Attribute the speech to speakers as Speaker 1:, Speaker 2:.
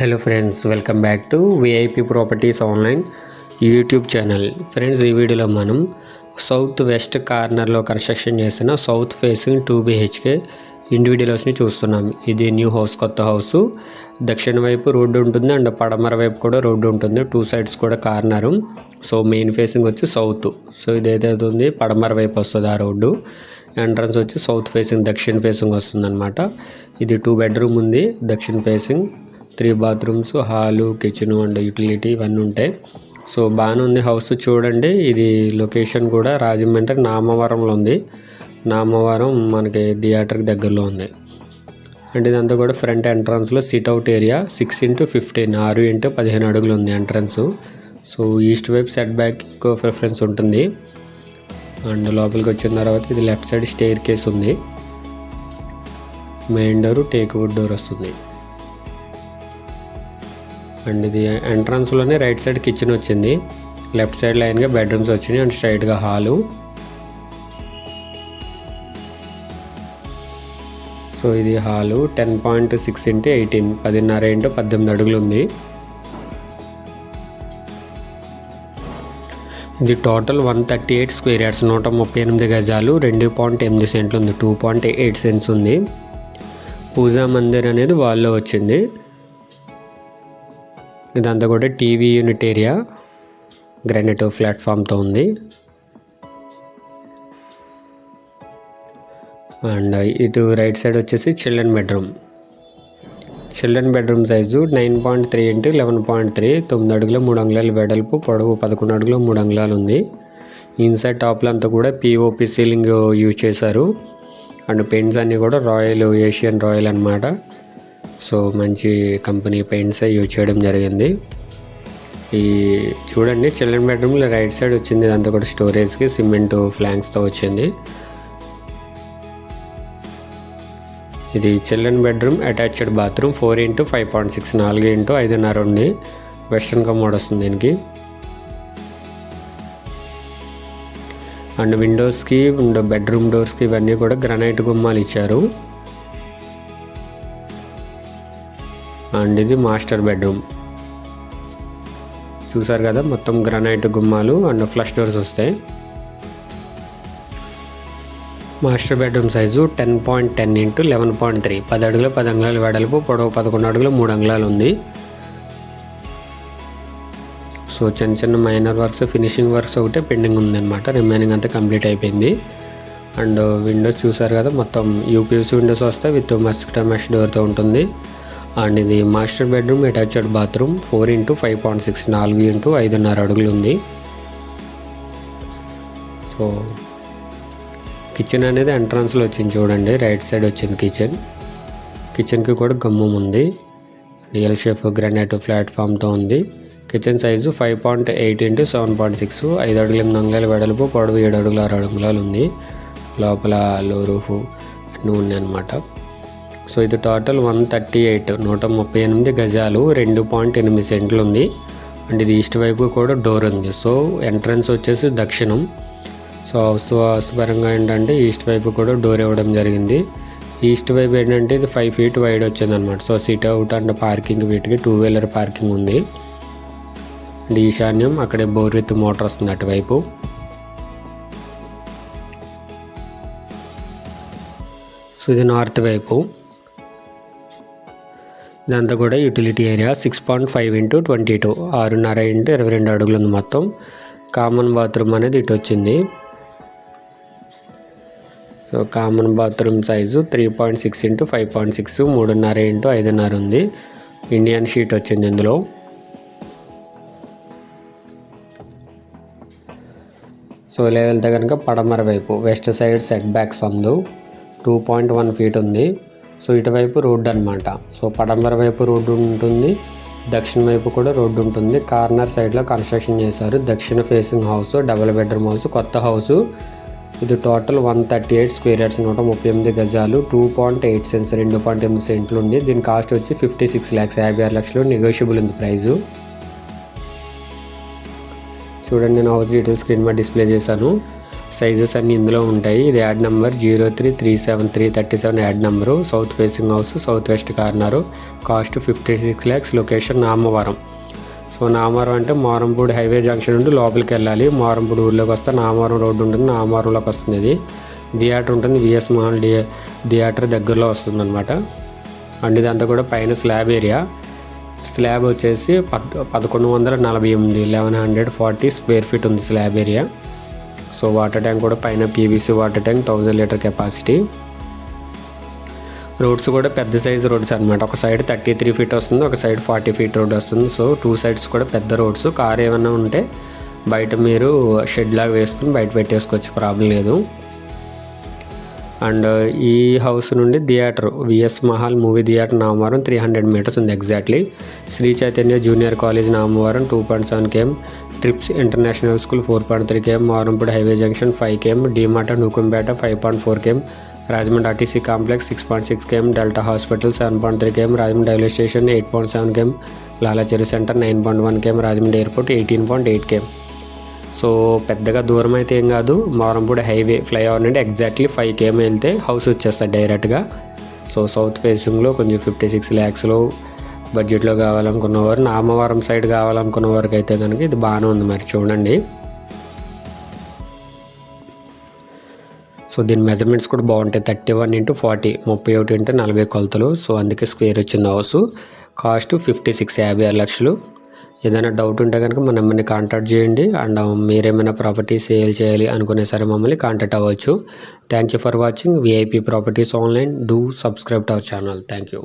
Speaker 1: Hello friends welcome back to VIP properties online YouTube channel friends ఈ వీడియోలో మనం south west కార్నర్లో construction చేసిన south facing two BHK individual హౌస్ని చూస్తున్నాం. ఇది న్యూ హౌస్ కొత్త హౌస్. దక్షిణ వైపు రోడ్డు ఉంటుంది అండ్ పడమర వైపు కూడా రోడ్డు ఉంటుంది. టూ సైడ్స్ కూడా కార్నర్. సో మెయిన్ ఫేసింగ్ వచ్చి సౌత్. సో ఇది ఏదైతే ఉంది పడమర వైపు వస్తుంది ఆ రోడ్డు. ఎంట్రన్స్ వచ్చి సౌత్ ఫేసింగ్ దక్షిణ ఫేసింగ్ వస్తుంది అనమాట ఇది టూ బెడ్రూమ్ ఉంది దక్షిణ facing. Three bathrooms hall kitchen and utility ఇవన్నీ ఉంటాయి. సో బాగానే ఉంది హౌస్ చూడండి. ఇది లొకేషన్ కూడా రాజమండ్రి నామవరంలో ఉంది. నామవరం మనకి థియేటర్కి దగ్గరలో ఉంది. అంటే ఇదంతా కూడా ఫ్రంట్ ఎంట్రన్స్లో sit out area six into fifteen ఆరు ఇంటూ పదిహేను అడుగులు ఉంది ఎంట్రన్స్. సో ఈస్ట్ వైపు సెట్ బ్యాక్ ఎక్కువ ప్రిఫరెన్స్ ఉంటుంది. అండ్ లోపలికి వచ్చిన తర్వాత ఇది లెఫ్ట్ సైడ్ స్టేర్ కేస్ ఉంది. Main door teak wood door వస్తుంది. అండ్ ఇది ఎంట్రన్స్లోనే రైట్ సైడ్ కిచెన్ వచ్చింది. లెఫ్ట్ సైడ్ లైన్గా బెడ్రూమ్స్ వచ్చినాయి అండ్ స్ట్రైట్గా హాలు సో ఇది hall ten point six into eighteen పదిన్నర ఇంటూ పద్దెనిమిది అడుగులు ఉంది. ఇది total one thirty eight square yards నూట ముప్పై ఎనిమిది గజాలు రెండు పాయింట్ ఎనిమిది సెంట్లు ఉంది. టూ పాయింట్ ఎయిట్ సెంట్స్ ఉంది. పూజా మందిర్ అనేది వాళ్ళలో వచ్చింది. ఇదంతా కూడా టీవీ యూనిట్ ఏరియా. గ్రానైట్ ప్లాట్ఫామ్తో ఉంది. అండ్ ఇటు రైట్ సైడ్ వచ్చేసి children bedroom. Children bedroom size nine point three into eleven point three తొమ్మిది అడుగుల మూడు అంగుళాలు వెడల్పు పొడవు పదకొండు అడుగులు మూడు అంగుళాలు ఉంది. ఇన్సైడ్ టాప్లో అంతా కూడా పిఓపి సీలింగ్ యూజ్ చేశారు. అండ్ పెయింట్స్ అన్నీ కూడా రాయల్ ఏషియన్ రాయల్ అనమాట సో మంచి కంపెనీ పెయింట్స్ యూజ్ చేయడం జరిగింది. ఈ చూడండి చిల్డ్రన్ బెడ్రూమ్లో రైట్ సైడ్ వచ్చింది. ఇదంతా కూడా స్టోరేజ్కి సిమెంట్ ఫ్లాంక్స్తో వచ్చింది. ఇది children bedroom attached bathroom four into five point six నాలుగు ఇంటూ ఐదున్నర ఉంది. వెస్ట్రన్ కమోడ్ వస్తుంది దీనికి. అండ్ విండోస్కి అండ్ బెడ్రూమ్ డోర్స్కి ఇవన్నీ కూడా గ్రనైట్ గుమ్మాలు ఇచ్చారు. అండ్ ఇది మాస్టర్ బెడ్రూమ్. చూసారు కదా మొత్తం గ్రనైట్ గుమ్మాలు అండ్ ఫ్లష్ డోర్స్ వస్తాయి. Master bedroom size ten point ten into eleven point three. పది అడుగుల పది అంగుళాల వెడల్పు పొడవు పదకొండు అడుగులు మూడు అంగుళాలు ఉంది. సో చిన్న చిన్న మైనర్ వర్క్స్ ఫినిషింగ్ వర్క్స్ ఒకటే పెండింగ్ ఉందన్నమాట. రిమైనింగ్ అంతా కంప్లీట్ అయిపోయింది. అండ్ విండోస్ చూసారు కదా మొత్తం యూపీఎస్ విండోస్ వస్తాయి విత్ మస్క్ మెష్ డోర్తో ఉంటుంది. అండ్ ఇది master bedroom attached bathroom four into five point six నాలుగు ఇంటూ ఐదున్నర అడుగులు ఉంది. సో కిచెన్ అనేది ఎంట్రన్స్లో వచ్చింది చూడండి. రైట్ సైడ్ వచ్చింది కిచెన్. కిచెన్కి కూడా గమ్మం ఉంది. రియల్ షేప్ గ్రానైట్ ప్లాట్ఫామ్తో ఉంది. Kitchen size five point eight into seven point six ఐదు అడుగులు ఎనిమిది అంగుళాలు వెడల్పు పొడవు ఏడు అడుగులు ఆరు అంగుళాలు ఉంది. లోపల లో రూఫ్ అన్నీ ఉన్నాయి అనమాట సో ఇది టోటల్ వన్ థర్టీ ఎయిట్ నూట ముప్పై ఎనిమిది గజాలు రెండు పాయింట్ ఎనిమిది సెంట్లు ఉంది. అండ్ ఇది ఈస్ట్ వైపు కూడా డోర్ ఉంది. సో ఎంట్రన్స్ వచ్చేసి దక్షిణం. సో వస్తు వాస్తుపరంగా ఏంటంటే ఈస్ట్ వైపు కూడా డోర్ ఇవ్వడం జరిగింది. ఈస్ట్ వైపు ఏంటంటే ఇది ఫైవ్ ఫీట్ వైడ్ వచ్చింది అనమాట so sit out and parking వీటికి టూ వీలర్ పార్కింగ్ ఉంది. అండ్ ఈశాన్యం అక్కడే బోర్ విత్ మోటార్ వస్తుంది అటువైపు. సో ఇది నార్త్ వైపు. ఇదంతా కూడా utility area six point five into twenty two. ఆరున్నర ఇంటూ ఇరవై రెండు అడుగులు ఉంది మొత్తం. కామన్ బాత్రూమ్ అనేది ఇటు వచ్చింది. So common bathroom size three point six into five point six మూడున్నర ఇంటూ ఐదున్నర ఉంది. ఇండియన్ షీట్ వచ్చింది ఇందులో. సో ఇలా వెళ్తే కనుక పడమర వైపు వెస్ట్ సైడ్ సెట్ బ్యాక్స్ అందు. టూ పాయింట్ వన్ ఫీట్ ఉంది. సో ఇటువైపు రోడ్డు అనమాట సో పడమర వైపు రోడ్డు ఉంటుంది దక్షిణ వైపు కూడా రోడ్డు ఉంటుంది. కార్నర్ సైడ్లో కన్స్ట్రక్షన్ చేశారు. దక్షిణ facing house double bedroom house కొత్త హౌస్ ఇది total one thirty eight square yards నూట ముప్పై ఎనిమిది గజాలు టూ పాయింట్ ఎయిట్ సెంట్స్ రెండు పాయింట్ ఎనిమిది సెంట్లు ఉంది. దీని కాస్ట్ వచ్చి ఫిఫ్టీ సిక్స్ ల్యాక్స్ యాభై ఆరు లక్షలు నెగోషియబుల్ ఉంది ప్రైజు చూడండి నేను హౌస్ డీటెయిల్స్ స్క్రీన్ మీద డిస్ప్లే చేశాను. సైజెస్ అన్నీ ఇందులో ఉంటాయి. ఇది ad number zero three three seven three thirty seven ad number. South facing house south west corner. Cost fifty six lakhs. Location Namavaram. So Namavaram అంటే Marampudi highway junction నుండి లోపలికి వెళ్ళాలి. మారంపూడి ఊర్లోకి వస్తే నామవరం రోడ్డు ఉంటుంది. నామవరంలోకి వస్తుంది ఇది. థియేటర్ ఉంటుంది. విఎస్ మహల్ థియేటర్ దగ్గరలో వస్తుంది అనమాట అండ్ ఇదంతా కూడా పైన స్లాబ్ ఏరియా. స్లాబ్ వచ్చేసి పద్ పదకొండు వందల నలభై ఎనిమిది eleven hundred forty square feet ఉంది slab area. So water tank కూడా పైన PVC water tank thousand litre capacity. Roads కూడా పెద్ద సైజ్ రోడ్స్ అనమాట ఒక సైడ్ థర్టీ త్రీ ఫీట్ వస్తుంది ఒక సైడ్ ఫార్టీ ఫీట్ రోడ్ వస్తుంది. సో టూ సైడ్స్ కూడా పెద్ద రోడ్స్. కార్ ఏమైనా ఉంటే బయట మీరు షెడ్ లాగా వేసుకుని బయట పెట్టేసుకోవచ్చు ప్రాబ్లం లేదు. అండ్ ఈ హౌస్ నుండి theatre VS Mahal movie theatre Namavaram three hundred metres ఉంది exactly Shri Chaitanya junior college Namavaram two point seven KM Trips international school four point three KM Marampudi highway junction five KM DMart Nukampeta five point four KM Rajahmundry RTC complex six point six KM Delta hospital seven point three KM Rajahmundry railway station eight point seven KM Lalacheru centre nine point one KM Rajahmundry airport eighteen point eight KM so పెద్దగా దూరం అయితే ఏం కాదు. Marampudi highway flyover నుండి exactly five KM వెళ్తే house వచ్చేస్తుంది డైరెక్ట్గా. So south ఫేసింగ్లో కొంచెం ఫిఫ్టీ సిక్స్ ల్యాక్స్లో బడ్జెట్లో కావాలనుకున్నవారు నామవరం సైడ్ కావాలనుకున్న వారికి అయితే కనుక ఇది బాగానే ఉంది మరి చూడండి. సో దీని మెజర్మెంట్స్ కూడా బాగుంటాయి. థర్టీ వన్ ఇంటూ ఫార్టీ ముప్పై ఒకటి ఇంటూ నలభై కొలతలు. సో అందుకే స్క్వేర్ వచ్చింది హౌస్. కాస్ట్ ఫిఫ్టీ సిక్స్ యాభై ఆరు లక్షలు. ఏదైనా డౌట్ ఉంటే కనుక మన నెంబర్ని కాంటాక్ట్ చేయండి. అండ్ మీరేమైనా ప్రాపర్టీ సేల్ చేయాలి అనుకునే సరే మమ్మల్ని కాంటాక్ట్ అవ్వచ్చు. Thank you for watching VIP properties online do subscribe to our channel thank you